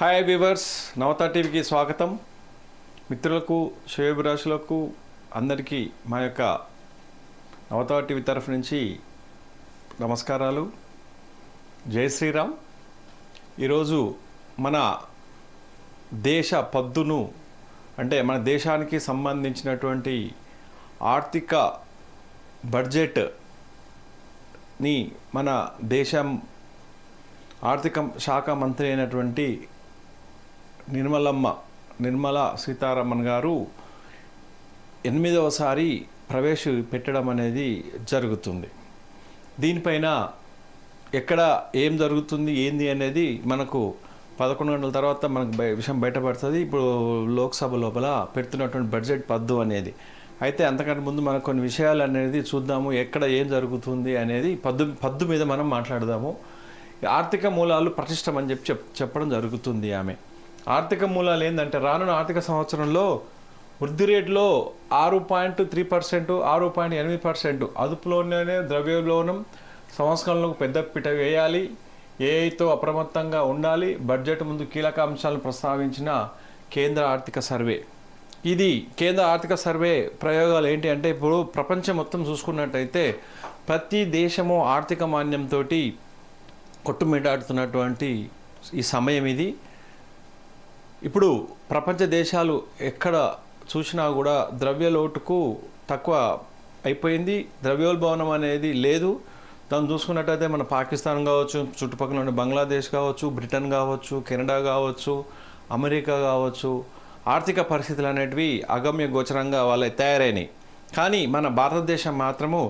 Hi viewers Navata టీవీకి స్వాగతం. మిత్రులకు శ్రేయభిలాషులకు అందరికీ మా యొక్క నవతా టీవీ తరఫు నుంచి నమస్కారాలు. జై శ్రీరామ్. ఈరోజు మన దేశ పద్దును అంటే మన దేశానికి సంబంధించినటువంటి ఆర్థిక బడ్జెట్ని మన దేశం ఆర్థిక శాఖ మంత్రి అయినటువంటి నిర్మలమ్మ నిర్మలా సీతారామన్ గారు ఎనిమిదవసారి ప్రవేశపెట్టడం అనేది జరుగుతుంది. దీనిపైన ఎక్కడ ఏం జరుగుతుంది ఏంది అనేది మనకు పదకొండు గంటల తర్వాత మనకు బయ- విషయం బయటపడుతుంది. ఇప్పుడు లోక్సభ లోపల పెడుతున్నటువంటి బడ్జెట్ పద్దు అనేది. అయితే అంతకంటే ముందు మనకు కొన్ని విషయాలు అనేది చూద్దాము ఎక్కడ ఏం జరుగుతుంది అనేది పద్దు పద్దు మీద మనం మాట్లాడదాము. ఆర్థిక మూలాలు ప్రతిష్టం అని చెప్పి చెప్ చెప్పడం జరుగుతుంది ఆమె. ఆర్థిక మూలాలు ఏంటంటే రానున్న ఆర్థిక సంవత్సరంలో వృద్ధి రేటులో ఆరు పాయింట్ త్రీ పర్సెంట్ ఆరు పాయింట్ ఎనిమిది పర్సెంట్. అదుపులోనే ద్రవ్యోల్బణం సంస్కరణలకు పెద్దపీట వేయాలి. ఏఐతో అప్రమత్తంగా ఉండాలి. బడ్జెట్ ముందు కీలక అంశాలను ప్రస్తావించిన కేంద్ర ఆర్థిక సర్వే. ఇది కేంద్ర ఆర్థిక సర్వే ప్రయోగాలు ఏంటి అంటే ఇప్పుడు ప్రపంచం మొత్తం చూసుకున్నట్టయితే ప్రతి దేశము ఆర్థిక మాన్యంతో కొట్టుమిటాడుతున్నటువంటి ఈ సమయం ఇది. ఇప్పుడు ప్రపంచ దేశాలు ఎక్కడ చూసినా కూడా ద్రవ్య లోటుకు తక్కువ అయిపోయింది. ద్రవ్యోల్బణం అనేది లేదు. దాన్ని చూసుకున్నట్టయితే మన పాకిస్తాన్ కావచ్చు చుట్టుపక్కల ఉన్న బంగ్లాదేశ్ కావచ్చు బ్రిటన్ కావచ్చు కెనడా కావచ్చు అమెరికా కావచ్చు ఆర్థిక పరిస్థితులు అనేటివి అగమ్య గోచరంగా వాళ్ళ తయారైనాయి. కానీ మన భారతదేశం మాత్రము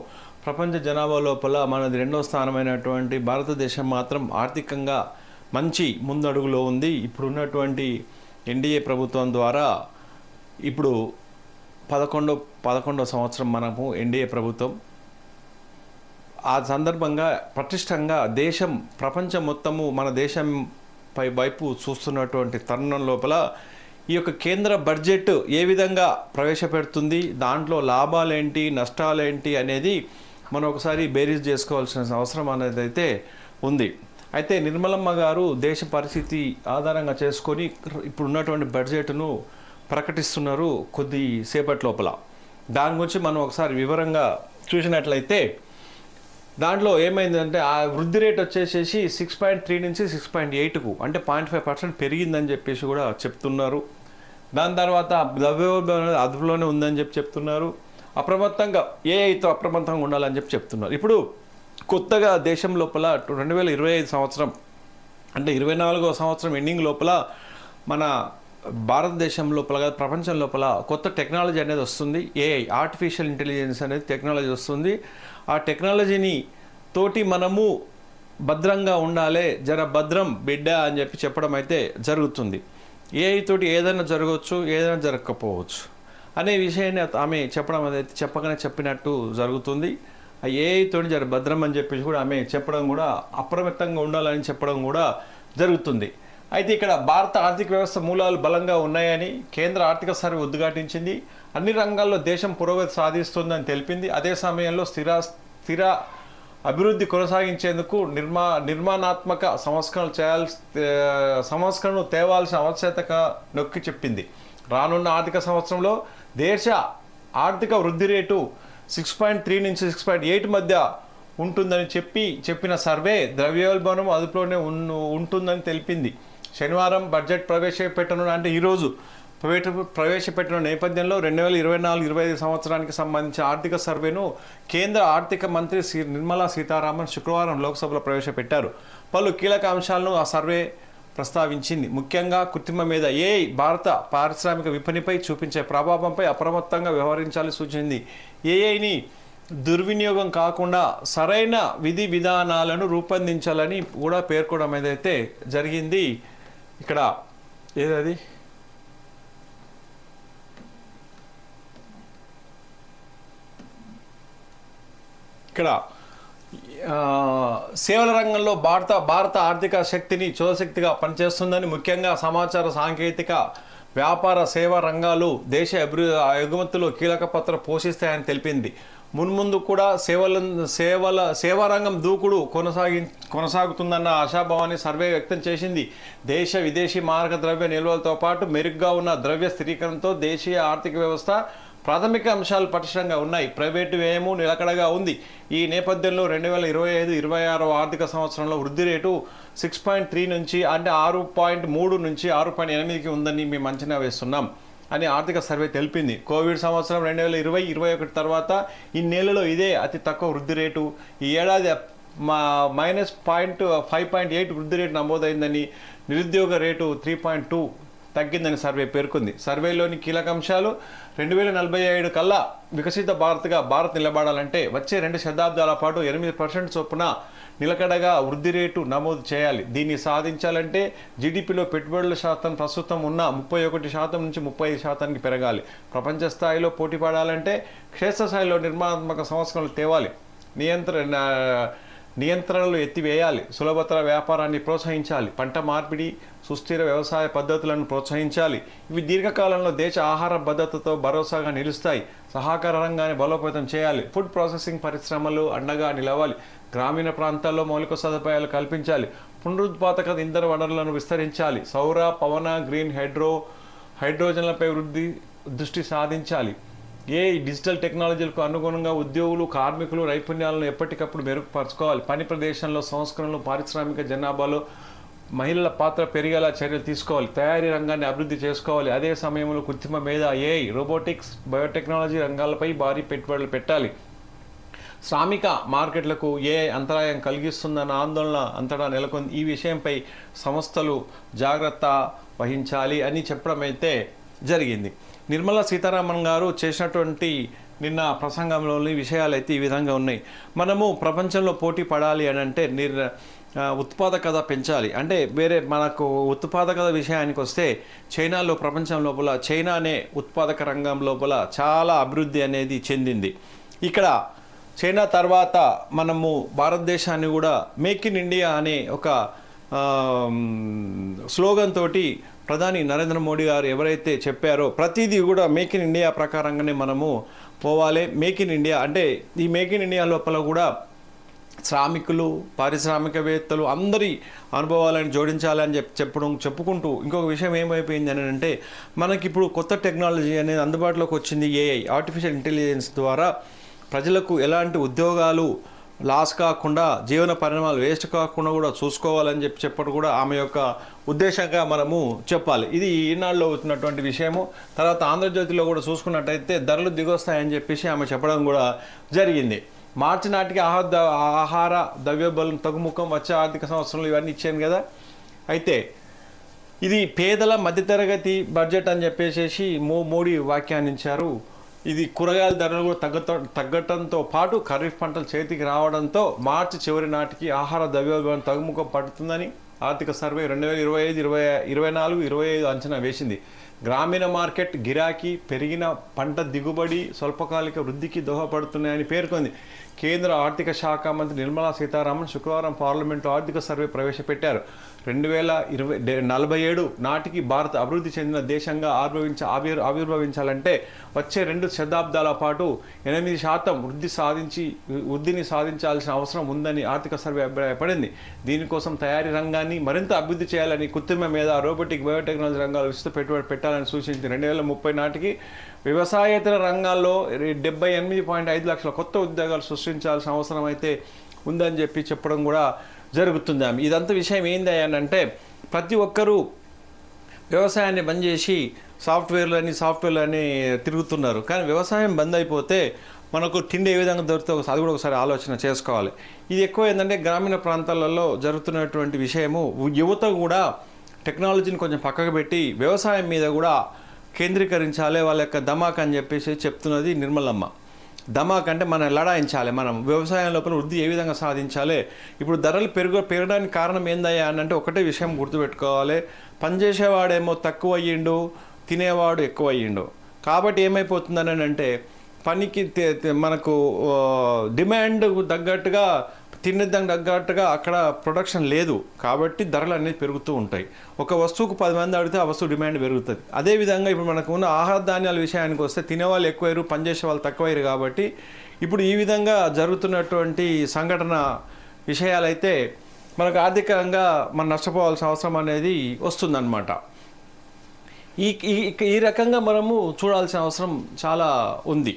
ప్రపంచ జనాభా లోపల మనది రెండో స్థానమైనటువంటి భారతదేశం మాత్రం ఆర్థికంగా మంచి ముందడుగులో ఉంది. ఇప్పుడున్నటువంటి ఎన్డీఏ ప్రభుత్వం ద్వారా ఇప్పుడు పదకొండో పదకొండో సంవత్సరం మనము ఎన్డీఏ ప్రభుత్వం ఆ సందర్భంగా పటిష్టంగా దేశం ప్రపంచం మొత్తము మన దేశం పై వైపు చూస్తున్నటువంటి తరుణం లోపల ఈ యొక్క కేంద్ర బడ్జెట్ ఏ విధంగా ప్రవేశపెడుతుంది దాంట్లో లాభాలేంటి నష్టాలేంటి అనేది మనం ఒకసారి బేరీజ్ చేసుకోవాల్సిన అవసరం అనేది అయితే ఉంది. అయితే నిర్మలమ్మ గారు దేశ పరిస్థితి ఆధారంగా చేసుకొని ఇప్పుడు ఉన్నటువంటి బడ్జెట్ను ప్రకటిస్తున్నారు కొద్ది సేపటి లోపల. దాని గురించి మనం ఒకసారి వివరంగా చూసినట్లయితే దాంట్లో ఏమైందంటే ఆ వృద్ధి రేట్ వచ్చేసేసి సిక్స్ పాయింట్ త్రీ నుంచి సిక్స్ పాయింట్ ఎయిట్కు అంటే పాయింట్ ఫైవ్ పర్సెంట్ పెరిగిందని చెప్పేసి కూడా చెప్తున్నారు. దాని తర్వాత ద్రవ్యోల్బణం అనేది అదుపులోనే ఉందని చెప్పి చెప్తున్నారు. అప్రమత్తంగా ఏ అయితే అప్రమత్తంగా ఉండాలని చెప్పి చెప్తున్నారు. ఇప్పుడు కొత్తగా దేశం లోపల రెండు వేల ఇరవై ఐదు సంవత్సరం అంటే ఇరవై నాలుగో సంవత్సరం ఎండింగ్ లోపల మన భారతదేశం లోపల కాదు, ప్రపంచం లోపల కొత్త టెక్నాలజీ అనేది వస్తుంది. ఏఐ ఆర్టిఫిషియల్ ఇంటెలిజెన్స్ అనేది టెక్నాలజీ వస్తుంది. ఆ టెక్నాలజీని తోటి మనము భద్రంగా ఉండాలి జర భద్రం బిడ్డ అని చెప్పి చెప్పడం అయితే జరుగుతుంది. ఏఐ తోటి ఏదైనా జరగవచ్చు ఏదైనా జరగకపోవచ్చు. అనే విషయాన్ని ఆమె చెప్పడం అనేది చెప్పగానే చెప్పినట్టు జరుగుతుంది. ఆ ఏఐ జర భద్రం అని చెప్పేసి కూడా ఆమె చెప్పడం కూడా అప్రమత్తంగా ఉండాలని చెప్పడం కూడా జరుగుతుంది. అయితే ఇక్కడ భారత ఆర్థిక వ్యవస్థ మూలాలు బలంగా ఉన్నాయని కేంద్ర ఆర్థిక సర్వే ఉద్ఘాటించింది. అన్ని రంగాల్లో దేశం పురోగతి సాధిస్తుందని తెలిపింది. అదే సమయంలో స్థిర స్థిర అభివృద్ధి కొనసాగించేందుకు నిర్మా నిర్మాణాత్మక సంస్కరణలు చేయాల్సి సంస్కరణలు తేవాల్సిన ఆవశ్యకత నొక్కి చెప్పింది. రానున్న ఆర్థిక సంవత్సరంలో దేశ ఆర్థిక వృద్ధి రేటు సిక్స్ పాయింట్ త్రీ నుంచి సిక్స్ పాయింట్ ఎయిట్ మధ్య ఉంటుందని చెప్పి చెప్పిన సర్వే ద్రవ్యోల్బణం అదుపులోనే ఉన్- ఉంటుందని తెలిపింది. శనివారం బడ్జెట్ ప్రవేశపెట్టను అంటే ఈరోజు ప్రవేశ ప్రవేశపెట్టిన నేపథ్యంలో రెండు వేల ఇరవై నాలుగు ఇరవై ఐదు సంవత్సరానికి సంబంధించిన ఆర్థిక సర్వేను కేంద్ర ఆర్థిక మంత్రి శ్రీ నిర్మలా సీతారామన్ శుక్రవారం లోక్సభలో ప్రవేశపెట్టారు. పలు కీలక అంశాలను ఆ సర్వే ప్రస్తావించింది. ముఖ్యంగా కృత్రిమ మీద ఏ భారత పారిశ్రామిక విపణిపై చూపించే ప్రభావంపై అప్రమత్తంగా వ్యవహరించాలని సూచించింది ఏఐని దుర్వినియోగం కాకుండా సరైన విధి విధానాలను రూపొందించాలని కూడా పేర్కొనడం ఏదైతే జరిగింది ఇక్కడ ఏదది? ఇక్కడ సేవల రంగంలో భారత భారత ఆర్థిక శక్తిని చోదశక్తిగా పనిచేస్తుందని ముఖ్యంగా సమాచార సాంకేతిక వ్యాపార సేవా రంగాలు దేశ అభివృద్ధి ఎగుమతులు కీలక పాత్ర పోషిస్తాయని తెలిపింది. మున్ముందు కూడా సేవల సేవల సేవారంగం దూకుడు కొనసాగి కొనసాగుతుందన్న ఆశాభావాన్ని సర్వే వ్యక్తం చేసింది. దేశ విదేశీ మారక ద్రవ్య నిల్వలతో పాటు మెరుగ్గా ఉన్న ద్రవ్య స్థిరీకరణతో దేశీయ ఆర్థిక వ్యవస్థ ప్రాథమిక అంశాలు పటిష్టంగా ఉన్నాయి. ప్రైవేటు వ్యయము నిలకడగా ఉంది. ఈ నేపథ్యంలో రెండు వేల ఇరవై ఐదు ఇరవై ఆరు ఆర్థిక సంవత్సరంలో వృద్ధి రేటు సిక్స్ పాయింట్ త్రీ నుంచి అంటే ఆరు పాయింట్ మూడు నుంచి ఆరు పాయింట్ ఎనిమిదికి ఉందని మేము అంచనా వేస్తున్నాం అని ఆర్థిక సర్వే తెలిపింది. కోవిడ్ సంవత్సరం రెండు వేల ఇరవై ఇరవై ఒకటి తర్వాత ఈ నెలలో ఇదే అతి తక్కువ వృద్ధి రేటు. ఈ ఏడాది మా minus point five point eight వృద్ధి రేటు నమోదైందని నిరుద్యోగ రేటు త్రీ పాయింట్ టూ తగ్గిందని సర్వే పేర్కొంది. సర్వేలోని కీలక అంశాలు రెండు వేల నలభై ఏడు కల్లా వికసిత భారత్గా భారత్ నిలబడాలంటే వచ్చే రెండు శతాబ్దాల పాటు ఎనిమిది పర్సెంట్ చొప్పున నిలకడగా వృద్ధి రేటు నమోదు చేయాలి. దీన్ని సాధించాలంటే జీడిపిలో పెట్టుబడుల శాతం ప్రస్తుతం ఉన్న ముప్పై ఒకటి శాతం నుంచి ముప్పై ఐదు శాతానికి పెరగాలి. ప్రపంచ స్థాయిలో పోటీ పడాలంటే క్షేత్రస్థాయిలో నిర్మాణాత్మక సంస్కరణలు తేవాలి. నియంత్రణ నియంత్రణలు ఎత్తివేయాలి. సులభతర వ్యాపారాన్ని ప్రోత్సహించాలి. పంట మార్పిడి సుస్థిర వ్యవసాయ పద్ధతులను ప్రోత్సహించాలి. ఇవి దీర్ఘకాలంలో దేశ ఆహార భద్రతతో భరోసాగా నిలుస్తాయి. సహకార రంగాన్ని బలోపేతం చేయాలి. ఫుడ్ ప్రాసెసింగ్ పరిశ్రమలు అండగా నిలవాలి. గ్రామీణ ప్రాంతాల్లో మౌలిక సదుపాయాలు కల్పించాలి. పునరుత్పాదక ఇంధన వనరులను విస్తరించాలి. సౌర పవన గ్రీన్ హైడ్రో హైడ్రోజన్లపై వృద్ధి దృష్టి సాధించాలి. ఏ డిజిటల్ టెక్నాలజీలకు అనుగుణంగా ఉద్యోగులు కార్మికులు నైపుణ్యాలను ఎప్పటికప్పుడు మెరుగుపరచుకోవాలి. పని ప్రదేశంలో సంస్కరణలు పారిశ్రామిక జనాభాలో మహిళల పాత్ర పెరిగేలా చర్యలు తీసుకోవాలి. తయారీ రంగాన్ని అభివృద్ధి చేసుకోవాలి. అదే సమయంలో కృత్రిమ మీద ఏఐ రోబోటిక్స్ బయోటెక్నాలజీ రంగాలపై భారీ పెట్టుబడులు పెట్టాలి. శ్రామిక మార్కెట్లకు ఏ అంతరాయం కలిగిస్తుందన్న ఆందోళన అంతటా నెలకొంది. ఈ విషయంపై సంస్థలు జాగ్రత్త వహించాలి అని చెప్పడం అయితే జరిగింది. నిర్మలా సీతారామన్ గారు చేసినటువంటి నిన్న ప్రసంగంలోని విషయాలు అయితే ఈ విధంగా ఉన్నాయి. మనము ప్రపంచంలో పోటీ పడాలి అని అంటే నిర్ ఉత్పాదకత పెంచాలి. అంటే వేరే మనకు ఉత్పాదకత విషయానికి వస్తే చైనాలో ప్రపంచం లోపల చైనా అనే ఉత్పాదక రంగం లోపల చాలా అభివృద్ధి అనేది చెందింది. ఇక్కడ చైనా తర్వాత మనము భారతదేశాన్ని కూడా మేక్ ఇన్ ఇండియా అనే ఒక స్లోగన్ తోటి ప్రధాని నరేంద్ర మోడీ గారు ఎవరైతే చెప్పారో ప్రతిదీ కూడా మేక్ ఇన్ ఇండియా ప్రకారంగానే మనము పోవాలి. మేక్ ఇన్ ఇండియా అంటే ఈ మేక్ ఇన్ ఇండియా లోపల కూడా శ్రామికులు పారిశ్రామికవేత్తలు అందరి అనుభవాలను జోడించాలని చెప్పి చెప్పడం చెప్పుకుంటూ ఇంకొక విషయం ఏమైపోయింది అని అంటే మనకి ఇప్పుడు కొత్త టెక్నాలజీ అనేది అందుబాటులోకి వచ్చింది ఏఐ ఆర్టిఫిషియల్ ఇంటెలిజెన్స్ ద్వారా ప్రజలకు ఎలాంటి ఉద్యోగాలు లాస్ కాకుండా జీవన పరిణామాలు వేస్ట్ కాకుండా కూడా చూసుకోవాలని చెప్పి చెప్పడం కూడా ఆమె యొక్క ఉద్దేశంగా మనము చెప్పాలి. ఇది ఈనాడులో వచ్చినటువంటి విషయము. తర్వాత ఆంధ్రజ్యోతిలో కూడా చూసుకున్నట్టయితే ధరలు దిగొస్తాయని చెప్పేసి ఆమె చెప్పడం కూడా జరిగింది. మార్చి నాటికి ఆహార ఆహార ద్రవ్యోబలం తగ్గుముఖం వచ్చే ఆర్థిక సంవత్సరంలో ఇవన్నీ ఇచ్చాను కదా. అయితే ఇది పేదల మధ్యతరగతి బడ్జెట్ అని చెప్పేసి మో మోడీ వ్యాఖ్యానించారు. ఇది కూరగాయల ధరలు కూడా తగ్గ తగ్గటంతో పాటు ఖరీఫ్ పంటలు చేతికి రావడంతో మార్చి చివరి నాటికి ఆహార ద్రవ్యోల్బణం తగ్గుముఖం పడుతుందని ఆర్థిక సర్వే రెండు వేల ఇరవై ఐదు ఇరవై ఇరవై నాలుగు ఇరవై ఐదు అంచనా వేసింది. గ్రామీణ మార్కెట్ గిరాకీ పెరిగిన పంట దిగుబడి స్వల్పకాలిక వృద్ధికి దోహపడుతున్నాయని పేర్కొంది. కేంద్ర ఆర్థిక శాఖ మంత్రి నిర్మలా సీతారామన్ శుక్రవారం పార్లమెంటు ఆర్థిక సర్వే ప్రవేశపెట్టారు. రెండు వేల ఇరవై నలభై ఏడు నాటికి భారత్ అభివృద్ధి చెందిన దేశంగా ఆవిర్భవించ ఆవిర్ ఆవిర్భవించాలంటే వచ్చే రెండు శతాబ్దాల పాటు ఎనిమిది శాతం వృద్ధి సాధించి వృద్ధిని సాధించాల్సిన అవసరం ఉందని ఆర్థిక సర్వే అభిప్రాయపడింది. దీనికోసం తయారీ రంగాన్ని మరింత అభివృద్ధి చేయాలని కృత్రిమ మీద రోబోటిక్ బయోటెక్నాలజీ రంగాలు విస్తృత పెట్టుబడి పెట్టాలని సూచించింది. రెండు వేల ముప్పై నాటికి వ్యవసాయేతర రంగాల్లో డెబ్బై ఎనిమిది పాయింట్ ఐదు లక్షల కొత్త ఉద్యోగాలు సృష్టించాల్సిన అవసరం అయితే ఉందని చెప్పి చెప్పడం కూడా జరుగుతుంది ఆమె. ఇదంతా విషయం ఏంది అంటే ప్రతి ఒక్కరూ వ్యవసాయాన్ని బంద్ చేసి సాఫ్ట్వేర్లు అని సాఫ్ట్వేర్లు అని తిరుగుతున్నారు. కానీ వ్యవసాయం బంద్ అయిపోతే మనకు తిండి ఏ విధంగా దొరుకుతుందో ఒకసారి అది కూడా ఒకసారి ఆలోచన చేసుకోవాలి. ఇది ఎక్కువ ఏంటంటే గ్రామీణ ప్రాంతాలలో జరుగుతున్నటువంటి విషయము. యువత కూడా టెక్నాలజీని కొంచెం పక్కకు పెట్టి వ్యవసాయం మీద కూడా కేంద్రీకరించాలి వాళ్ళ యొక్క ధమాక్ అని చెప్పేసి చెప్తున్నది నిర్మలమ్మ. దమాక్ అంటే మనం లడాయించాలి మనం వ్యవసాయం లోపల వృద్ధి ఏ విధంగా సాధించాలి? ఇప్పుడు ధరలు పెరుగు పెరగడానికి కారణం ఏందయ్యా అని అంటే ఒకటే విషయం గుర్తుపెట్టుకోవాలి. పనిచేసేవాడేమో తక్కువ అయ్యిండు తినేవాడు ఎక్కువ అయ్యిండు కాబట్టి ఏమైపోతుందని అంటే పనికి మనకు డిమాండ్ తగ్గట్టుగా తినేదానికి తగ్గట్టుగా అక్కడ ప్రొడక్షన్ లేదు. కాబట్టి ధరలు అనేది పెరుగుతూ ఉంటాయి. ఒక వస్తువుకు పది మంది అడిగితే ఆ వస్తువు డిమాండ్ పెరుగుతుంది. అదేవిధంగా ఇప్పుడు మనకు ఉన్న ఆహార ధాన్యాల విషయానికి వస్తే తినేవాళ్ళు ఎక్కువయ్యారు పనిచేసే వాళ్ళు తక్కువయ్యారు కాబట్టి ఇప్పుడు ఈ విధంగా జరుగుతున్నటువంటి సంఘటన విషయాలైతే మనకు ఆర్థికంగా మనం నష్టపోవాల్సిన అవసరం అనేది వస్తుందన్నమాట. ఈ ఈ ఈ రకంగా మనము చూడాల్సిన అవసరం చాలా ఉంది.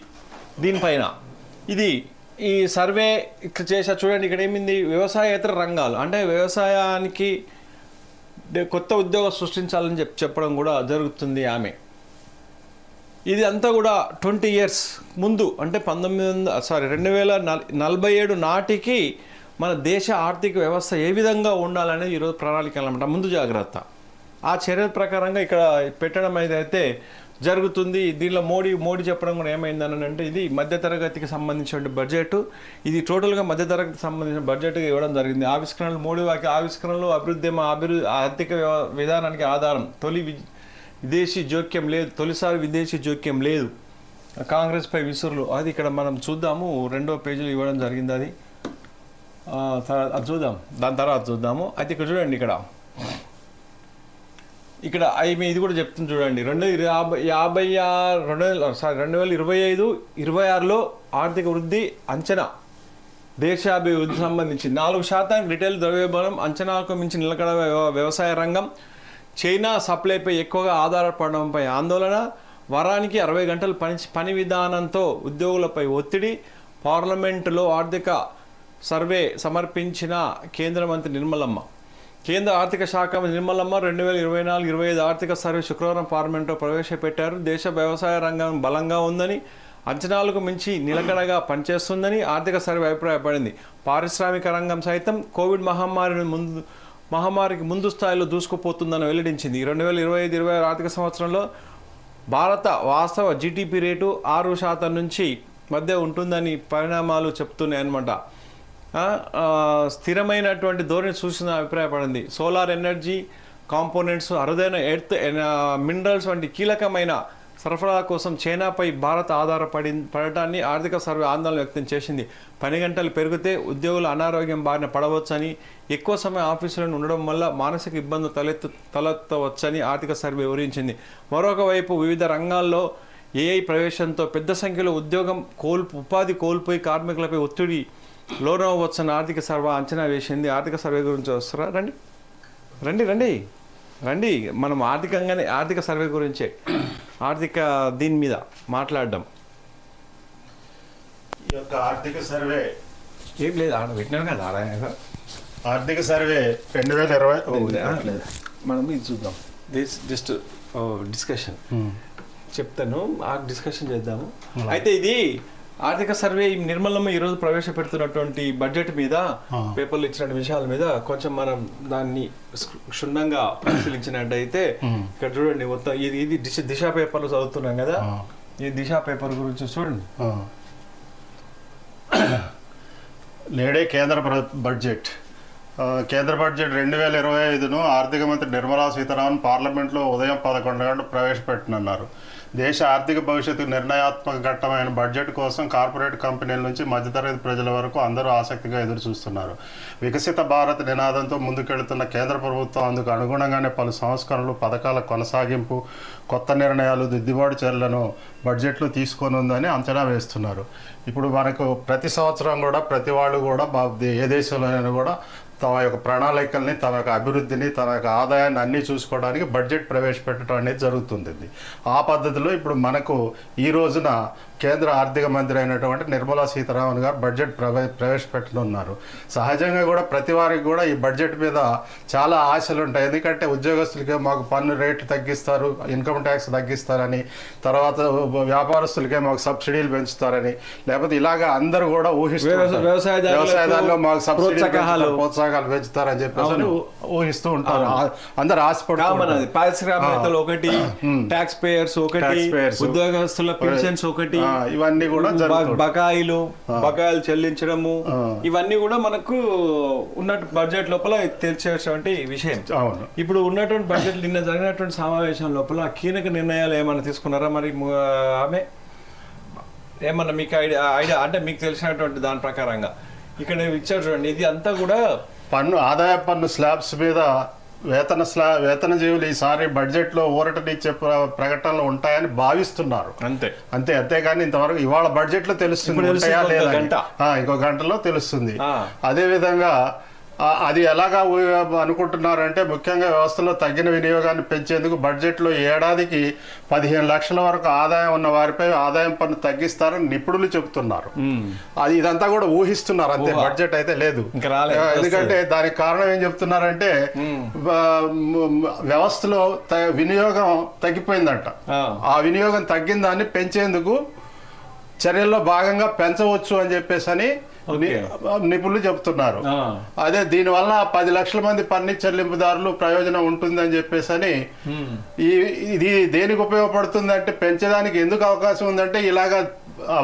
దీనిపైన. ఇది ఈ సర్వే ఇక్కడ చేసా చూడండి ఇక్కడ ఏమింది? వ్యవసాయేతర రంగాలు. అంటే వ్యవసాయానికి కొత్త ఉద్యోగం సృష్టించాలని చెప్పి చెప్పడం కూడా జరుగుతుంది ఆమె. ఇది అంతా కూడా ట్వంటీ ఇయర్స్ ముందు అంటే పంతొమ్మిది వందల సారీ రెండు వేల నలభై ఏడు నాటికి మన దేశ ఆర్థిక వ్యవస్థ ఏ విధంగా ఉండాలనేది ఈరోజు ప్రణాళిక అనమాట ముందు జాగ్రత్త. ఆ చర్య ప్రకారంగా ఇక్కడ పెట్టడం అయితే జరుగుతుంది. దీనిలో మోడీ మోడీ చెప్పడం కూడా ఏమైందని అంటే ఇది మధ్యతరగతికి సంబంధించిన బడ్జెట్. ఇది టోటల్గా మధ్యతరగతికి సంబంధించిన బడ్జెట్ ఇవ్వడం జరిగింది. ఆవిష్కరణలు మోడీ వాకి ఆవిష్కరణలు అభివృద్ధి మా అభివృద్ధి ఆర్థిక విధానానికి ఆధారం. తొలి విదేశీ జోక్యం లేదు. తొలిసారి విదేశీ జోక్యం లేదు. కాంగ్రెస్పై విసురులు. అది ఇక్కడ మనం చూద్దాము. రెండో పేజీలు ఇవ్వడం జరిగింది అది. అది చూద్దాం. దాని తర్వాత చూద్దాము. అయితే ఇక్కడ చూడండి ఇక్కడ. ఇక్కడ మేము ఇది కూడా చెప్తుంది చూడండి. రెండు వేల యాభై యాభై ఆరు రెండు వేల సారీ రెండు వేల ఇరవై ఐదు ఇరవై ఆరులో ఆర్థిక వృద్ధి అంచనా. దేశాభివృద్ధి సంబంధించి నాలుగు శాతం రిటైల్ ద్రవ్యోల్బణం అంచనాలకు మించి నిలకడ వ్యవసాయ రంగం. చైనా సప్లైపై ఎక్కువగా ఆధారపడడంపై ఆందోళన. వారానికి అరవై గంటలు పని పని విధానంతో ఉద్యోగులపై ఒత్తిడి. పార్లమెంటులో ఆర్థిక సర్వే సమర్పించిన కేంద్ర మంత్రి నిర్మలమ్మ. కేంద్ర ఆర్థిక శాఖ నిర్మలమ్మ రెండు వేల ఇరవై నాలుగు ఇరవై ఐదు ఆర్థిక సర్వే శుక్రవారం పార్లమెంట్లో ప్రవేశపెట్టారు. దేశ వ్యవసాయ రంగం బలంగా ఉందని అంచనాలకు మించి నిలకడగా పనిచేస్తుందని ఆర్థిక సర్వే అభిప్రాయపడింది. పారిశ్రామిక రంగం సైతం కోవిడ్ మహమ్మారిని ముందు మహమ్మారికి ముందు స్థాయిలో దూసుకుపోతుందని వెల్లడించింది. రెండు వేల ఇరవై ఐదు ఇరవై ఆరు ఆర్థిక సంవత్సరంలో భారత వాస్తవ జీడిపి రేటు ఆరు శాతం నుంచి మధ్య ఉంటుందని పరిణామాలు చెప్తున్నాయన్నమాట. స్థిరమైనటువంటి ధోరణి సూచన అభిప్రాయపడింది. సోలార్ ఎనర్జీ కాంపోనెంట్స్ అరుదైన ఎర్త్ మినరల్స్ వంటి కీలకమైన సరఫరా కోసం చైనాపై భారత్ ఆధారపడి పడటాన్ని ఆర్థిక సర్వే ఆందోళన వ్యక్తం చేసింది. పని గంటలు పెరిగితే ఉద్యోగులు అనారోగ్యం బారిన పడవచ్చని ఎక్కువ సమయం ఆఫీసులను ఉండడం వల్ల మానసిక ఇబ్బందులు తలెత్తు తలెత్తవచ్చని ఆర్థిక సర్వే వివరించింది. మరొక వైపు వివిధ రంగాల్లో ఏఐ ప్రవేశంతో పెద్ద సంఖ్యలో ఉద్యోగం కోల్పు ఉపాధి కోల్పోయి కార్మికులపై ఒత్తిడి లోనవ్వచ్చని ఆర్థిక సర్వే అంచనా వేసింది. ఆర్థిక సర్వే గురించి వస్తారా? రండి. రండి రండి. రండి. మనం ఆర్థికంగానే ఆర్థిక సర్వే గురించే ఆర్థిక దీని మీద మాట్లాడడం. ఈ యొక్క ఆర్థిక సర్వే ఏం లేదు ఆడ పెట్టినారు కదా ఆడ. ఆర్థిక సర్వే రెండు వేల ఇరవై. మనం ఇది చూద్దాం. దిస్ జస్ట్ డిస్కషన్ చెప్తాను ఆ డిస్కషన్ చేద్దాము. అయితే ఇది ఆర్థిక సర్వే ఈ నిర్మలమ్మ ఈరోజు ప్రవేశపెడుతున్నటువంటి బడ్జెట్ మీద. పేపర్లు ఇచ్చిన విషయాల మీద కొంచెం మనం దాన్ని క్షు- క్షుణ్ణంగా పరిశీలించినట్టయితే. ఇక్కడ చూడండి మొత్తం ఇది ఇది దిశ దిశ పేపర్లు చదువుతున్నాం కదా. ఈ దిశ పేపర్ గురించి చూడండి. నేడే కేంద్ర బడ్జెట్ కేంద్ర బడ్జెట్ రెండు వేల ఇరవై ఐదును ఆర్థిక మంత్రి నిర్మలా సీతారామన్ పార్లమెంట్లో ఉదయం పదకొండు గంటలు ప్రవేశపెట్టనున్నారు దేశ ఆర్థిక భవిష్యత్తు నిర్ణయాత్మక ఘట్టమైన బడ్జెట్ కోసం కార్పొరేట్ కంపెనీల నుంచి మధ్యతరగతి ప్రజల వరకు అందరూ ఆసక్తిగా ఎదురు చూస్తున్నారు వికసిత భారత్ నినాదంతో ముందుకెళ్తున్న కేంద్ర ప్రభుత్వం అందుకు అనుగుణంగానే పలు సంస్కరణలు పథకాల కొనసాగింపు కొత్త నిర్ణయాలు దిద్దుబాటు చర్యలను బడ్జెట్లో తీసుకోనుందని అంచనా వేస్తున్నారు. ఇప్పుడు మనకు ప్రతి సంవత్సరం కూడా ప్రతి వాళ్ళు కూడా మా ఏ దేశంలోనైనా కూడా తమ యొక్క ప్రణాళికల్ని తమ యొక్క అభివృద్ధిని తమ యొక్క ఆదాయాన్ని అన్నీ చూసుకోవడానికి బడ్జెట్ ప్రవేశపెట్టడం అనేది జరుగుతుంది ఆ పద్ధతిలో ఇప్పుడు మనకు ఈ రోజున కేంద్ర ఆర్థిక మంత్రి అయినటువంటి నిర్మలా సీతారామన్ గారు బడ్జెట్ ప్రవే ప్రవేశపెట్టనున్నారు సహజంగా కూడా ప్రతి వారికి కూడా ఈ బడ్జెట్ మీద చాలా ఆశలు ఉంటాయి ఎందుకంటే ఉద్యోగస్తులకే మాకు పన్ను రేట్లు తగ్గిస్తారు ఇన్కమ్ ట్యాక్స్ తగ్గిస్తారని తర్వాత వ్యాపారస్తులకే మాకు సబ్సిడీలు పెంచుతారని లేకపోతే ఇలాగా అందరూ కూడా ఊహిస్తూ వ్యవసాయ- ఉంటారు. వ్యవసాయదారులకు వ్యవసాయదారులు మాకు ప్రోత్సాహకాలు. ప్రోత్సాహకాలు పెంచుతారని చెప్పేసి ఊహిస్తూ ఉంటారు. అందరు ఆశపడుతూ కామన్ అది. ఉంటారు. పారిశ్రామికవేత్తలు ఒకటి ట్యాక్స్ పేయర్స్ ఒకటి. ఉద్యోగస్తుల పెన్షన్స్ ఒకటి ఇవన్నీ కూడా. బకాయిలు బకాయిలు చెల్లించడము. ఇవన్నీ కూడా మనకు ఉన్నట్టు బడ్జెట్ లోపల తెలిసేటువంటి విషయం. ఇప్పుడు ఉన్నటువంటి బడ్జెట్ నిన్న జరిగినటువంటి సమావేశం లోపల కీలక నిర్ణయాలు ఏమైనా తీసుకున్నారా మరి? ఆమె? ఏమన్నా మీకు ఐడియా ఐడియా అంటే మీకు తెలిసినటువంటి దాని ప్రకారంగా. ఇక్కడ ఇచ్చారు చూడండి ఇది అంతా కూడా పన్ను ఆదాయ పన్ను స్లాబ్స్ మీద వేతన స్లా వేతన జీవులు ఈసారి బడ్జెట్లో ఊరటనిచ్చే ప్ర- ప్రకటనలు ఉంటాయని భావిస్తున్నారు. అంతే. అంతే అంతేగాని ఇంతవరకు ఇవాళ బడ్జెట్లో తెలుస్తుంది ఇంకో గంటలో తెలుస్తుంది. అదే విధంగా అది ఎలాగా అనుకుంటున్నారంటే ముఖ్యంగా వ్యవస్థలో తగ్గిన వినియోగాన్ని పెంచేందుకు బడ్జెట్లో ఏడాదికి పదిహేను లక్షల వరకు ఆదాయం ఉన్న వారిపై ఆదాయం పన్ను తగ్గిస్తారని నిపుణులు చెబుతున్నారు. అది ఇదంతా కూడా ఊహిస్తున్నారు అంతే. బడ్జెట్ అయితే లేదు ఎందుకంటే దానికి కారణం ఏం చెప్తున్నారంటే వ్యవస్థలో వినియోగం తగ్గిపోయిందంట ఆ. వినియోగం తగ్గిన దాన్ని పెంచేందుకు చర్యల్లో భాగంగా పెంచవచ్చు అని చెప్పేసి అని నిపుణులు చెప్తున్నారు. అదే దీనివల్ల పది లక్షల మంది పన్ను చెల్లింపుదారులు ప్రయోజనం ఉంటుందని చెప్పేసి అని ఉమ్. ఈ ఇది దేనికి ఉపయోగపడుతుంది అంటే పెంచడానికి ఎందుకు అవకాశం ఉందంటే ఇలాగా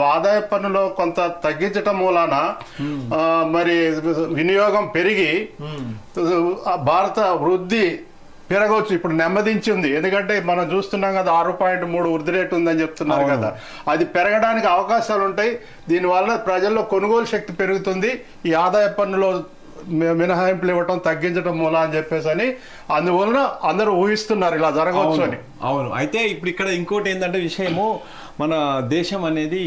ఆదాయ పన్నులో కొంత తగ్గించటం మూలాన మరి వినియోగం పెరిగి భారత వృద్ధి పెరగవచ్చు ఇప్పుడు నెమ్మదించి ఉంది. ఎందుకంటే మనం చూస్తున్నాం కదా ఆరు పాయింట్ మూడు వృద్ధి రేటు ఉందని చెప్తున్నారు కదా. అది పెరగడానికి అవకాశాలు ఉంటాయి. దీనివల్ల ప్రజల్లో కొనుగోలు శక్తి పెరుగుతుంది. ఈ ఆదాయ పన్నులో మినహాయింపులు ఇవ్వటం తగ్గించడం మూల అని చెప్పేసి అని అందువలన అందరూ ఊహిస్తున్నారు ఇలా జరగవచ్చు అని. అవును. అయితే ఇప్పుడు ఇక్కడ ఇంకోటి ఏంటంటే విషయము మన దేశం అనేది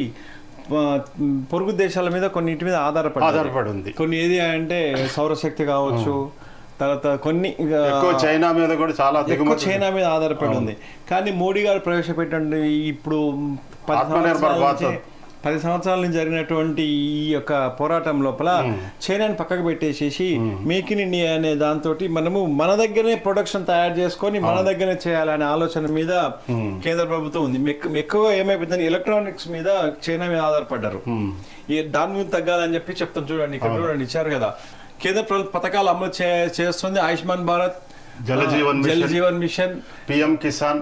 పొరుగు దేశాల మీద కొన్నింటి మీద ఆధారపడి ఆధారపడి ఉంది. కొన్ని ఏది అంటే సౌరశక్తి కావచ్చు తర్వాత కొన్ని చైనా మీద కూడా చాలా ఎక్కువ దిగుమతి చైనా మీద ఆధారపడి ఉంది. కానీ మోడీ గారు ప్రవేశపెట్టండి ఇప్పుడు పది సంవత్సరాల. నుంచి- జరిగినటువంటి ఈ యొక్క పోరాటం లోపల చైనాని పక్కకు పెట్టేసేసి మేక్ ఇన్ ఇండియా అనే దాంతో మనము మన దగ్గరనే ప్రొడక్షన్ తయారు చేసుకొని మన దగ్గరనే చేయాలనే ఆలోచన మీద కేంద్ర ప్రభుత్వం ఉంది. మెక్- ఎక్కువ ఏమైపోతుంది ఎలక్ట్రానిక్స్ మీద చైనా మీద ఆధారపడ్డారు. ఈ దాని మీద తగ్గాలని చెప్పి చెప్తాం చూడండి ఇక్కడ చూడండి ఇచ్చారు కదా. కేంద్ర ప్రభుత్వ పథకాలు అమలు చేస్తుంది Ayushman Bharat Jal Jeevan Jal mission Jeevan mission PM Kisan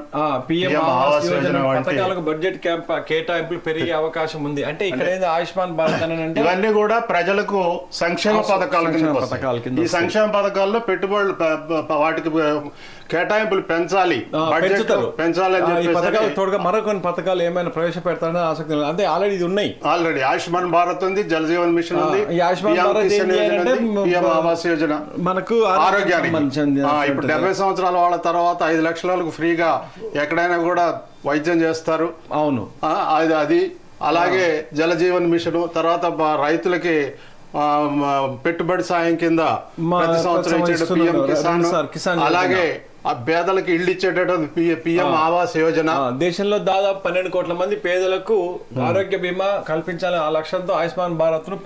PM Awas Yojana పథకాలకు బడ్జెట్ క్యాంప్ కేటాయింపులు పెరిగే అవకాశం ఉంది. అంటే ఇక్కడ ఏంది ఆయుష్మాన్ భారత్ అని అంటే ఇవన్నీ కూడా ప్రజలకు సంక్షేమ పథకాల కింద ఈ సంక్షేమ పథకాల్లో పెట్టుబడులు వాటికి కేటాయింపులు పెంచాలి. పెంచుతారు. పెంచాలని పథకాలు తోడుగా మరొకన్ని పథకాలు ఏమైనా ప్రవేశపెడతారని ఆసక్తి. అంటే ఆల్రెడీ ఇది ఉన్నాయి. ఆల్రెడీ ఆయుష్మాన్ భారత్ ఉంది జల్ జీవన్ మిషన్ ఉంది ఆవాస్ యోజన. మనకు ఆరోగ్యానికి ఇప్పుడు డెబ్బై సంవత్సరాల వాళ్ళ తర్వాత ఐదు లక్షల వాళ్ళకు ఫ్రీగా ఎక్కడైనా కూడా వైద్యం చేస్తారు. అవును. అది అది. అలాగే జలజీవన్ మిషన్ తర్వాత రైతులకి పెట్టుబడి సాయం కింద ప్రతి సంవత్సరం ఇచ్చే. అలాగే ఆ పేదలకు ఇల్లు ఇచ్చేటటువంటి పిఎం ఆవాస్ యోజన. దేశంలో దాదాపు పన్నెండు కోట్ల మంది పేదలకు ఆరోగ్య బీమా కల్పించాలని ఆ లక్ష్యంతో ఆయుష్మాన్ భారత్ను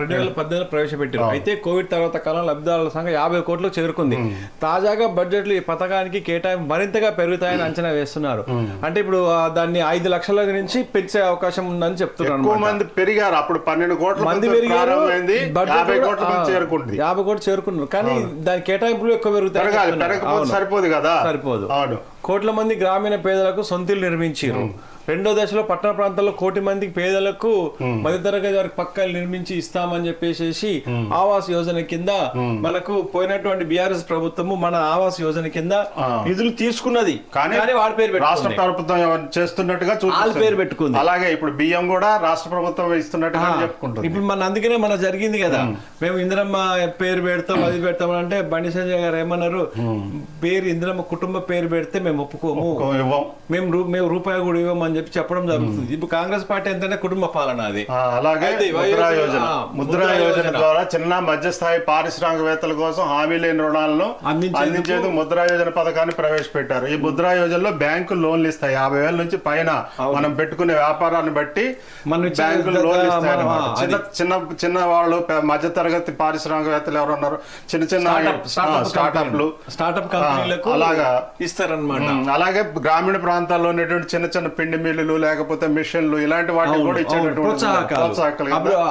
రెండు వేల పద్దెనిమిది ప్రవేశపెట్టారు. అయితే కోవిడ్ తర్వాత కాలంలో లబ్ధిదారుల సంఖ్య యాభై కోట్లకు చేరుకుంది. తాజాగా బడ్జెట్లు ఈ పథకానికి కేటాయింపు మరింతగా పెరుగుతాయని అంచనా వేస్తున్నారు. అంటే ఇప్పుడు దాన్ని ఐదు లక్షల నుంచి పెంచే అవకాశం ఉందని చెప్తున్నారు ఎక్కువ. మంది పెరిగారు. అప్పుడు పన్నెండు కోట్ల మంది పెరిగారు కోట్ల యాభై కోట్లు చేరుకున్నారు. కానీ దాని కేటాయింపులు ఎక్కువ పెరుగుతాయి సరిపోదు కదా? సరిపోదు. అవును. కోట్ల మంది గ్రామీణ పేదలకు సొంతిల్లు నిర్మించారు రెండో దశలో పట్టణ ప్రాంతాల్లో కోటి మందికి పేదలకు మధ్యతరగతి వారికి పక్కలు నిర్మించి ఇస్తామని చెప్పేసి ఆవాస్ యోజన కింద మనకు పోయినటువంటి బీఆర్ఎస్ ప్రభుత్వము మన ఆవాస్ యోజన కింద నిధులు తీసుకున్నది. కానీ వాడి పేరు రాష్ట్ర ప్రభుత్వం చేస్తున్నట్టుగా వాళ్ళ. పేరు పెట్టుకుంది. అలాగే ఇప్పుడు బియ్యం కూడా రాష్ట్ర ప్రభుత్వం ఇస్తున్నట్టుగా చెప్పుకుంటుంది. ఇప్పుడు మన అందుకనే మన జరిగింది కదా. మేము. ఇందిరమ్మ పేరు పెడతాం అది పెడతాం అంటే బండి సంజయ్ గారు ఏమన్నారు? పేరు ఇందిరమ్మ కుటుంబ పేరు పెడితే మేము ఒప్పుకోము. మేము మేము రూపాయి కూడా ఇవ్వమని చెప్పి చెప్పడం జరుగుతుంది. ఇప్పుడు కాంగ్రెస్ పార్టీ ఎంతంటే కుటుంబ పాలన అది. అలాగే ముద్రా యోజన. ముద్రా యోజన. ద్వారా చిన్న మధ్యస్థాయి పారిశ్రామికవేత్తల కోసం హామీ లేని రుణాలను అందించేందుకు- ముద్రా యోజన పథకాన్ని ప్రవేశపెట్టారు. ఈ ముద్రా యోజనలో బ్యాంకులు లోన్లు ఇస్తాయి. యాభై వేల నుంచి పైన మనం పెట్టుకునే వ్యాపారాన్ని బట్టి మనం బ్యాంకులు లోన్లు ఇస్తాయి చిన్న చిన్న చిన్న వాళ్ళు మధ్య తరగతి పారిశ్రామికవేత్తలు ఎవరు ఉన్నారు? చిన్న చిన్న స్టార్టప్ స్టార్టప్ స్టార్టప్లు స్టార్టప్ అలాగా. ఇస్తారనమాట అలాగే గ్రామీణ ప్రాంతాల్లో ఉన్నటువంటి చిన్న చిన్న పిండి మిల్లులు లేకపోతే మిషన్లు ఇలాంటి వాటికి కూడా ఇచ్చేటటువంటి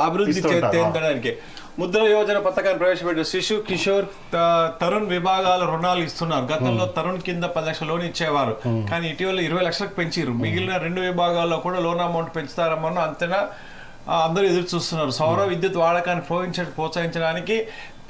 అభివృద్ధి. చెందడానికి ముద్ర యోజన పథకాన్ని ప్రవేశపెట్టారు శిశు కిషోర్ తరుణ్ విభాగాల రుణాలు ఇస్తున్నారు. గతంలో తరుణ్ కింద పది లక్షల లోన్ ఇచ్చేవారు. కానీ ఇటీవల ఇరవై లక్షలకు పెంచారు మిగిలిన రెండు విభాగాల్లో కూడా లోన్ అమౌంట్ పెంచుతారమ్మను అంతేనా అందరూ ఎదురు చూస్తున్నారు సౌర విద్యుత్ వాడకాన్ని ప్రోత్సహించ ప్రోత్సహించడానికి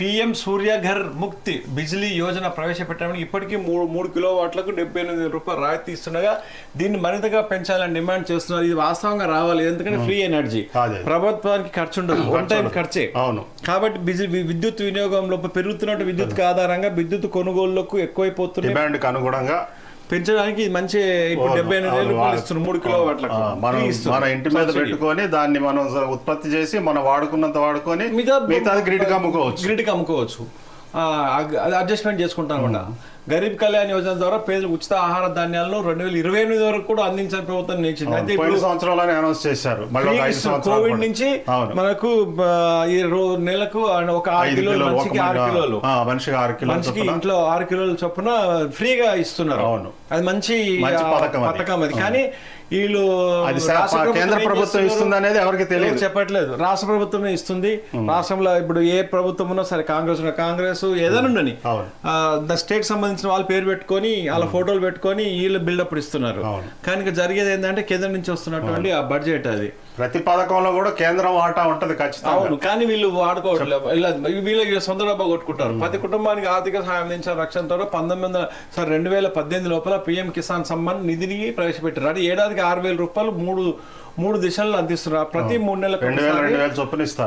పిఎం సూర్యఘర్ ముక్తి బిజిలీ యోజన ప్రవేశపెట్టడానికి ఇప్పటికీ మూడు మూడు కిలో వాట్లకు డెబ్బై ఎనిమిది రూపాయలు రాయితీ ఇస్తుండగా దీన్ని మరింతగా పెంచాలని డిమాండ్ చేస్తున్నారు. ఇది వాస్తవంగా రావాలి ఎందుకంటే ఫ్రీ ఎనర్జీ. ప్రభుత్వానికి ఖర్చు ఉండదు వన్ టైం ఖర్చే. అవును. కాబట్టి బిజి వి- విద్యుత్ వినియోగంలో పెరుగుతున్నట్టు విద్యుత్ ఆధారంగా విద్యుత్ కొనుగోళ్ళకు ఎక్కువైపోతున్నాయి. డిమాండ్కి అనుగుణంగా పెంచడానికి మంచి ఇప్పుడు డెబ్బై ఎనిమిది వేల రూపాయలు ఇస్తున్నారు మూడు కిలో వాట్లకు మనం. మన ఇంటి మీద. పెట్టుకొని దాన్ని మనం ఉత్పత్తి చేసి మనం వాడుకున్నంత వాడుకొని మిగతా మిగతాది గ్రిడ్కి అమ్ముకోవచ్చు గ్రిడ్కి అమ్ముకోవచ్చు అడ్జస్ట్మెంట్ చేసుకుంటాం కూడా గరీబ్ కళ్యాణ్ యోజన ద్వారా పేదలకు ఉచిత ఆహార ధాన్యాలను రెండు వేల ఇరవై ఎనిమిది వరకు కూడా అందించని ప్రభుత్వం నిలిచింది అయితే పోయిన ఇప్పుడు సంవత్సరంలోనే అనౌన్స్ చేశారు. కోవిడ్. నుంచి మనకు ఈ నెలకు ఒక ఆరు కిలోలు మనిషికి ఆరు కిలోలు. మనిషికి ఆరు కిలోలు మనిషికి. ఇంట్లో ఆరు కిలోల చొప్పున ఫ్రీగా ఇస్తున్నారు. అవును. అది మంచి. పథకం అది. కానీ వీళ్ళు అది కేంద్ర ప్రభుత్వం? ఇస్తుంది అనేది ఎవరికి తెలియదు. చెప్పట్లేదు. రాష్ట్ర ప్రభుత్వమే ఇస్తుంది. రాష్ట్రంలో ఇప్పుడు ఏ ప్రభుత్వం ఉన్నా సరే కాంగ్రెస్ ఉన్నా కాంగ్రెస్ ఏదైనా ఉండని ద స్టేట్ సంబంధించిన వాళ్ళ పేరు పెట్టుకొని వాళ్ళ ఫోటోలు పెట్టుకొని వీళ్ళు బిల్డప్ ఇస్తున్నారు. కానీ జరిగేది ఏంటంటే కేంద్రం నుంచి వస్తున్నటువంటి ఆ బడ్జెట్ అది. ప్రతి పథకంలో కూడా కేంద్రం వాటా ఉంటది ఖచ్చితంగా. కానీ వీళ్ళు వాడుకోవట్లేదు ఇలా వీళ్ళు సొంత డబ్బా కొట్టుకుంటారు. ప్రతి కుటుంబానికి ఆర్థిక సహాయం అందించిన రక్షణతో పంతొమ్మిది వందల సార్ రెండు వేల పద్దెనిమిది లోపల పిఎం కిసాన్ సమ్మాన్ నిధిని ప్రవేశపెట్టారు. అంటే ఏడాదికి ఆరు వేల రూపాయలు మూడు మూడు దిశల్లో అందిస్తున్నారు. ప్రతి మూడు నెలలకు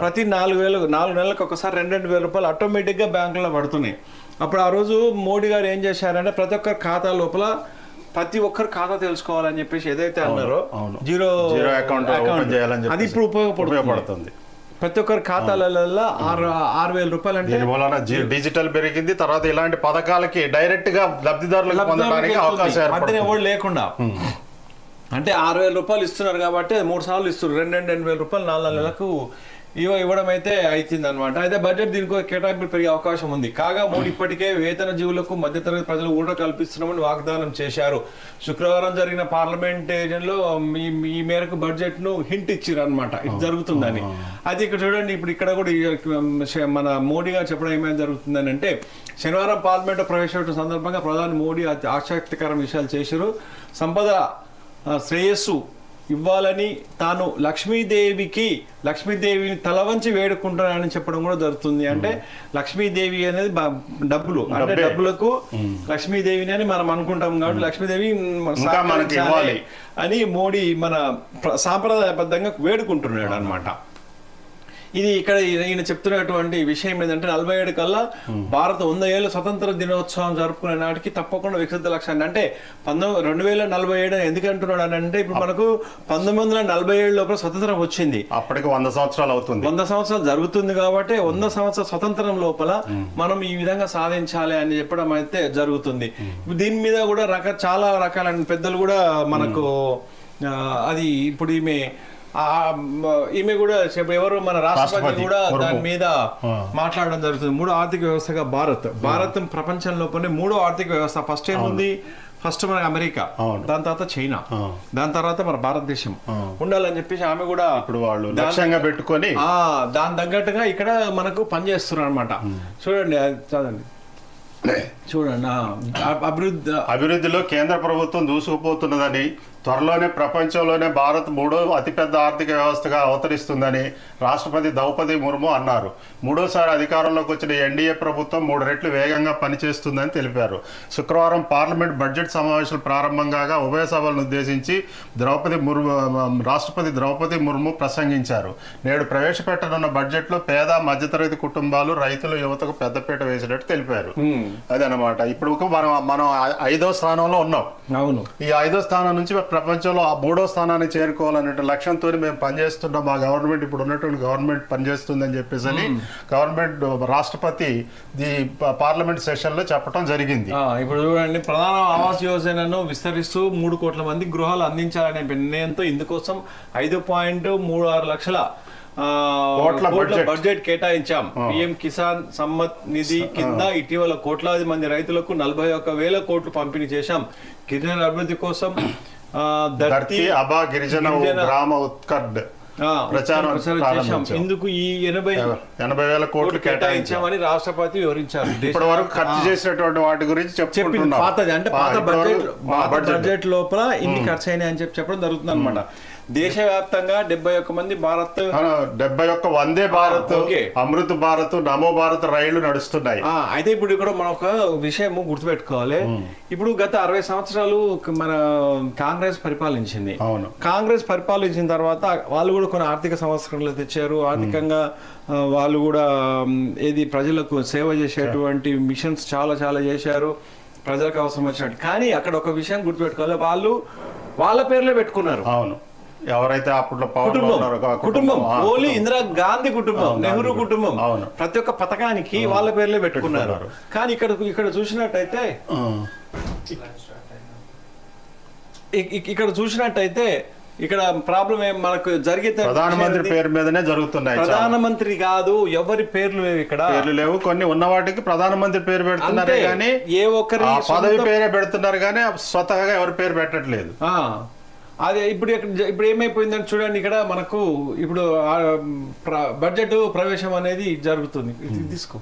ప్రతి నాలుగు వేలు నాలుగు నెలలకు ఒకసారి రెండు రెండు వేల రూపాయలు ఆటోమేటిక్గా బ్యాంకులో పడుతున్నాయి. అప్పుడు ఆ రోజు మోడీ గారు ఏం చేశారంటే ప్రతి ఒక్కరి ఖాతా లోపల ప్రతి ఒక్కరు ఖాతా తెలుసుకోవాలని చెప్పేసి ఏదైతే అన్నారో. జీరో జీరో అకౌంట్ చేయాలని అది ఇప్పుడు ఉపయోగపడుతుంది. ప్రతి ఒక్కరి ఖాతాలలో ఆరు ఆరు వేల రూపాయలు అంటే డిజిటల్ పెరిగింది తర్వాత ఇలాంటి పథకాలకి డైరెక్ట్గా లబ్ధిదారులకు పొందడానికి అవకాశం ఎవరు లేకుండా. అంటే ఆరు వేల రూపాయలు ఇస్తున్నారు కాబట్టి మూడు సార్లు ఇస్తున్నారు. రెండు రెండు రెండు వేల రూపాయలు నాలుగు నాలుగు నెలలకు ఇవ ఇవ్వడం అయితే అవుతుంది అనమాట అయితే బడ్జెట్ దీనికి కేటాయింపులు పెరిగే అవకాశం ఉంది. కాగా మోడీ ఇప్పటికే వేతన జీవులకు మధ్యతరగతి ప్రజలు ఊట కల్పిస్తున్నామని వాగ్దానం చేశారు. శుక్రవారం జరిగిన పార్లమెంటేరియన్లో ఈ ఈ మేరకు బడ్జెట్ను హింట్ ఇచ్చారు అనమాట ఇది జరుగుతుందని అది ఇక్కడ చూడండి ఇప్పుడు ఇక్కడ కూడా మన మోడీ గారు చెప్పడం ఏమైనా జరుగుతుందని అంటే శనివారం పార్లమెంట్ ప్రవేశపెట్టిన సందర్భంగా ప్రధాని మోడీ అతి ఆసక్తికర విషయాలు చేశారు. సంపద శ్రేయస్సు ఇవ్వాలని తాను లక్ష్మీదేవికి లక్ష్మీదేవిని తల వంచి వేడుకుంటున్నానని చెప్పడం కూడా జరుగుతుంది. అంటే లక్ష్మీదేవి అనేది డబ్బులు. అంటే డబ్బే. డబ్బులకు లక్ష్మీదేవిని అని మనం అనుకుంటాం కాబట్టి లక్ష్మీదేవి. అని మోడీ మన ప్ర- సాంప్రదాయబద్ధంగా వేడుకుంటున్నాడు అన్నమాట ఇది ఇక్కడ ఈయన చెప్తున్నటువంటి విషయం ఏంటంటే నలభై ఏడు కల్లా భారత వంద ఏళ్ళ స్వతంత్ర దినోత్సవం జరుపుకునే నాటికి తప్పకుండా వికసిత లక్ష్యాన్ని. అంటే పంతొమ్మిది రెండు వేల నలభై ఏడు అని ఎందుకు అంటున్నాడు అని అంటే ఇప్పుడు మనకు పంతొమ్మిది వందల నలభై ఏడు లోపల స్వతంత్రం వచ్చింది. అప్పటికి వంద సంవత్సరాలు అవుతుంది. వంద సంవత్సరాలు జరుగుతుంది కాబట్టి వంద సంవత్సరాల స్వతంత్రం లోపల మనం ఈ విధంగా సాధించాలి అని చెప్పడం అయితే జరుగుతుంది. దీని మీద కూడా రక చాలా రకాలైన పెద్దలు కూడా మనకు అది ఇప్పుడు ఈమె ఈమె కూడా ఎవరు మన రాష్ట్రపతి కూడా. దాని మీద. మాట్లాడడం జరుగుతుంది. మూడో ఆర్థిక వ్యవస్థగా భారత్. భారత్ ప్రపంచంలోనే మూడో ఆర్థిక వ్యవస్థ. ఫస్ట్ ఏముంది ఫస్ట్ మన అమెరికా. దాని తర్వాత చైనా. ఆ. దాని తర్వాత మన భారతదేశం. ఉండాలని చెప్పేసి ఆమె కూడా ఇప్పుడు వాళ్ళు లక్ష్యంగా పెట్టుకొని ఆ దాని తగ్గట్టుగా ఇక్కడ మనకు పనిచేస్తున్నారు అనమాట చూడండి అది చదవండి. చూడండి అభివృద్ధి అభివృద్ధిలో కేంద్ర ప్రభుత్వం దూసుకుపోతున్నదని త్వరలోనే ప్రపంచంలోనే భారత్ మూడో అతిపెద్ద ఆర్థిక వ్యవస్థగా అవతరిస్తుందని రాష్ట్రపతి ద్రౌపది ముర్ము అన్నారు. మూడోసారి అధికారంలోకి వచ్చిన ఎన్డీఏ ప్రభుత్వం మూడు రెట్లు వేగంగా పనిచేస్తుందని తెలిపారు. శుక్రవారం పార్లమెంట్ బడ్జెట్ సమావేశాలు ప్రారంభం కాగా ఉభయ సభలను ఉద్దేశించి ద్రౌపది ముర్ము రాష్ట్రపతి ద్రౌపది ముర్ము ప్రసంగించారు. నేడు ప్రవేశపెట్టనున్న బడ్జెట్లో పేద మధ్యతరగతి కుటుంబాలు రైతులు యువతకు పెద్దపీట వేసినట్టు తెలిపారు. అదనమాట. ఇప్పుడు మనం మనం ఐదో స్థానంలో ఉన్నాం. అవును. ఈ ఐదో స్థానం నుంచి ప్రపంచంలో ఆ మూడో స్థానాన్ని చేరుకోవాలనే లక్ష్యంతో మేము పనిచేస్తున్నాం. మా గవర్నమెంట్ ఇప్పుడు ఉన్నటువంటి గవర్నమెంట్ పనిచేస్తుందని చెప్పేసి అని గవర్నమెంట్ రాష్ట్రపతి ది పార్లమెంట్ సెషన్లో చెప్పడం జరిగింది ఇప్పుడు చూడండి ప్రధాన ఆవాస్ యోజనను విస్తరిస్తూ మూడు కోట్ల మంది గృహాలు అందించాలనే నిర్ణయంతో ఇందుకోసం ఐదు పాయింట్ మూడు ఆరు లక్షల బడ్జెట్. కేటాయించాం. పిఎం కిసాన్ సమ్మత్ నిధి కింద ఇటీవల కోట్లాది మంది రైతులకు నలభై ఒక్క వేల కోట్లు పంపిణీ చేశాం. గిరిజనుల అభివృద్ధి కోసం ధర్తీ అబా గిరిజన గ్రామ ఉత్కర్డ్ ఆ, ప్రచారం చేశాం. ఇందుకు ఈ ఎనభై ఎనభై వేల కోట్లు కోట్లు కేటాయించాం. కేటాయించామని రాష్ట్రపతి వివరించారు. ఇప్పటి వరకు ఖర్చు చేసినటువంటి వాటి గురించి చెప్పుకుంటున్నాం. పాతది. అంటే పాత బడ్జెట్ వరకు- ఆ, పాత బడ్జెట్. బడ్జెట్ లోపల ఇన్ని ఖర్చు అయినాయి అని చెప్పి చెప్పడం జరుగుతుంది అనమాట దేశవ్యాప్తంగా డెబ్బై ఒక్క మంది భారత్ డెబ్బై ఒక్క వందే భారత్. అమృత్ భారత్ నమో భారత్ రైళ్ళు నడుస్తున్నాయి. అయితే ఇప్పుడు ఇక్కడ మనం ఒక విషయం గుర్తుపెట్టుకోవాలి. ఇప్పుడు గత అరవై సంవత్సరాలు మన కాంగ్రెస్ పరిపాలించింది. అవును. కాంగ్రెస్ పరిపాలించిన తర్వాత వాళ్ళు కూడా కొన్ని ఆర్థిక సంస్కరణలు తెచ్చారు. ఆర్థికంగా వాళ్ళు కూడా ఏది ప్రజలకు సేవ చేసేటువంటి మిషన్స్ చాలా చాలా చేశారు. ప్రజలకు అవసరం వచ్చినట్టు. కానీ అక్కడ ఒక విషయం గుర్తుపెట్టుకోవాలి. వాళ్ళు వాళ్ళ పేర్లే పెట్టుకున్నారు. అవును. ఎవరైతే అప్పట్లో పవర్లో కుటుంబం. ఓన్లీ. ఇందిరా గాంధీ కుటుంబం నెహ్రూ కుటుంబం. అవును. ప్రతి ఒక్క పథకానికి వాళ్ళ పేర్లే పెట్టుకున్నారు. కానీ ఇక్కడ ఇక్కడ చూసినట్టయితే ఇక్కడ చూసినట్టయితే ఇక్కడ ప్రాబ్లం ఏం మనకు జరిగితే ప్రధానమంత్రి పేరు మీదనే జరుగుతున్నాయి. ప్రధానమంత్రి కాదు ఎవరి పేర్లు లేవు ఇక్కడ. పేర్లు లేవు. కొన్ని ఉన్న వాటికి ప్రధానమంత్రి పేరు పెడుతున్నారు. కానీ ఏ ఒక్కరి పదవి పేరే పెడుతున్నారు కానీ స్వతహాగా ఎవరి పేరు పెట్టట్లేదు. ఆ, అదే ఇప్పుడు ఇప్పుడు ఏమైపోయిందని చూడండి ఇక్కడ మనకు ఇప్పుడు ప్ర- బడ్జెట్ ప్రవేశం అనేది జరుగుతుంది. తీసుకో.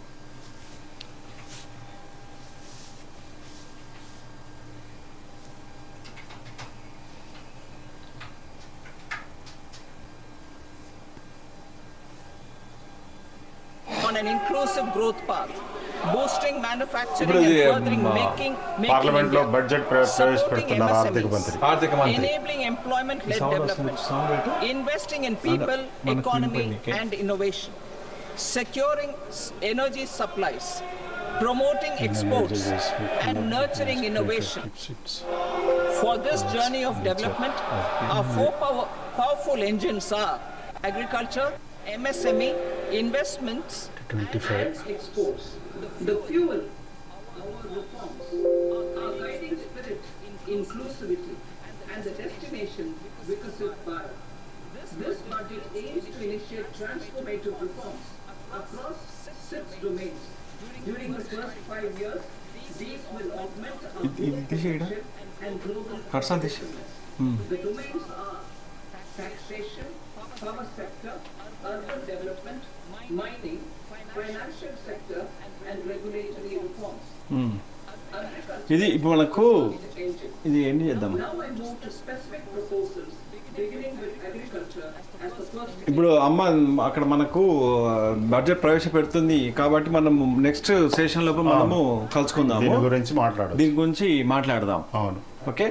ఇప్పుడు and ఇది, furthering um, making, making parliament లో India, బడ్జెట్ ప్ర- supporting ప్రవేశపెడుతున్నారు ఆర్థిక MSMEs, మంత్రి ఆర్థిక మంత్రి enabling employment-led Sound development, వస్తుంది, sound పెట్టు. investing in people, మనకు economy వినపడనీకే. and innovation, securing s- energy supplies, promoting exports and nurturing innovation. For this journey of development, our four power, powerful engines are agriculture, MSME, investments, and exports. The, the fuel, our reforms, our guiding spirit in inclusivity, and the destination Vikasit Bharat. This budget aims to initiate transformative reforms across six domains. During the first five years, these will augment our leadership and global The domains are taxation, power sector, urban development, mining, financial sector, and regulatory reforms. Agriculture ఇది ఇప్పుడు మనకు. ఇది ఏంటి చేద్దాం. ఇప్పుడు అమ్మ అక్కడ మనకు బడ్జెట్ ప్రవేశపెడుతుంది కాబట్టి మనం నెక్స్ట్ సెషన్ లోపు మనము కలుసుకుందాము. దీని గురించి మాట్లాడు దీని గురించి మాట్లాడదాం. అవును. ఓకే.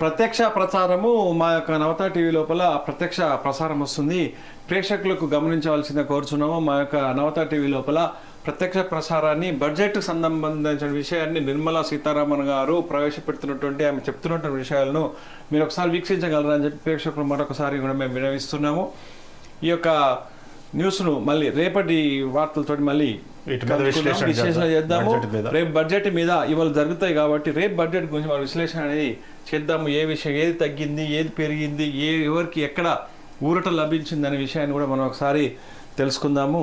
ప్రత్యక్ష ప్రసారము మా యొక్క నవత టీవీ లోపల ప్రత్యక్ష ప్రసారం వస్తుంది. ప్రేక్షకులకు గమనించవలసిన కోరుచున్నాము. మా యొక్క నవత టీవీ లోపల ప్రత్యక్ష ప్రసారాన్ని బడ్జెట్ సంబంధించిన విషయాన్ని నిర్మలా సీతారామన్ గారు ప్రవేశపెడుతున్నటువంటి ఆమె చెప్తున్నటువంటి విషయాలను మీరు ఒకసారి వీక్షించగలరని చెప్పి ప్రేక్షకులు మరొకసారి కూడా మేము వినవిస్తున్నాము ఈ యొక్క న్యూస్ను మళ్ళీ రేపటి వార్తలతోటి మళ్ళీ విశ్లేషణ విశ్లేషణ చేద్దాం. చేద్దాము. రేపు బడ్జెట్ మీద ఇవాళ జరుగుతాయి కాబట్టి రేపు బడ్జెట్ గురించి మన విశ్లేషణ అనేది చేద్దాము ఏ విషయం ఏది తగ్గింది ఏది పెరిగింది ఏ ఎవరికి ఎక్కడ ఊరట లభించింది అనే విషయాన్ని కూడా మనం ఒకసారి తెలుసుకుందాము